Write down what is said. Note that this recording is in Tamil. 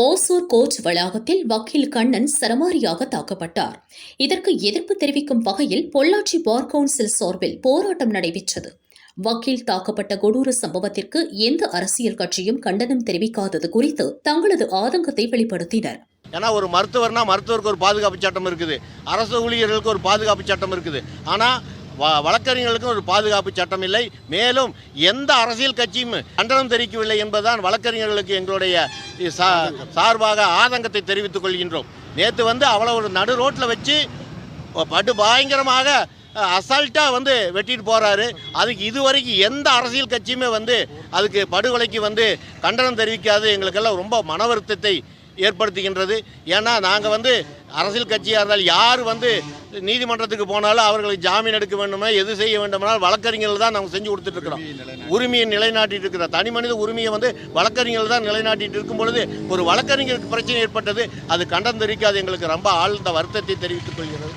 ஓசூர் கோர்ட் வளாகத்தில் வக்கீல் கண்ணன் சரமாரியாக தாக்கப்பட்டார். இதற்கு எதிர்ப்பு தெரிவிக்கும் வகையில் பொள்ளாச்சி பார் கவுன்சில் சார்பில் போராட்டம் நடைபெற்றது. வக்கீல் தாக்கப்பட்ட கொடூர சம்பவத்திற்கு எந்த அரசியல் கட்சியும் கண்டனம் தெரிவிக்காதது குறித்து தங்களது ஆதங்கத்தை வெளிப்படுத்தினர். ஏன்னா ஒரு மருத்துவர்னா மருத்துவருக்கு ஒரு பாதுகாப்பு சட்டம் இருக்குது. அரசு ஊழியர்களுக்கு ஒரு பாதுகாப்பு சட்டம் இருக்குது. ஆனால் வ வழக்கறிஞர்களுக்கும் ஒரு பாதுகாப்பு சட்டம் இல்லை. மேலும் எந்த அரசியல் கட்சியும் கண்டனம் தெரிவிக்கவில்லை என்பதுதான் வழக்கறிஞர்களுக்கு எங்களுடைய சா- சார்பாக ஆதங்கத்தை தெரிவித்துக் கொள்கின்றோம். நேற்று வந்து அவ்வளோ ஒரு நடு ரோட்டில் வச்சு படு பயங்கரமாக அசால்ட்டாக வந்து வெட்டிட்டு போகிறாரு அதுக்கு இதுவரைக்கும் எந்த அரசியல் கட்சியுமே வந்து அதுக்கு படுகொலைக்கு வந்து கண்டனம் தெரிவிக்காது. எங்களுக்கெல்லாம் ரொம்ப மன வருத்தத்தை ஏற்படுத்துகின்றது. ஏன்னா நாங்கள் வந்து அரசியல் கட்சியாக இருந்தால் யார் வந்து நீதிமன்றத்துக்கு போனாலும் அவர்களுக்கு ஜாமீன் எடுக்க வேண்டுமா எது செய்ய வேண்டுமானால் வழக்கறிஞர்கள் தான் நாங்கள் செஞ்சு கொடுத்துட்டு இருக்கிறோம். உரிமையை நிலைநாட்டிட்டு இருக்கிற தனி மனித உரிமையை வந்து வழக்கறிஞர்கள் தான் நிலைநாட்டிட்டு இருக்கும் பொழுது ஒரு வழக்கறிஞருக்கு பிரச்சனை ஏற்பட்டது அது தெரிவிக்காது எங்களுக்கு ரொம்ப ஆழ்ந்த வருத்தத்தை தெரிவித்துக் கொள்கிறது.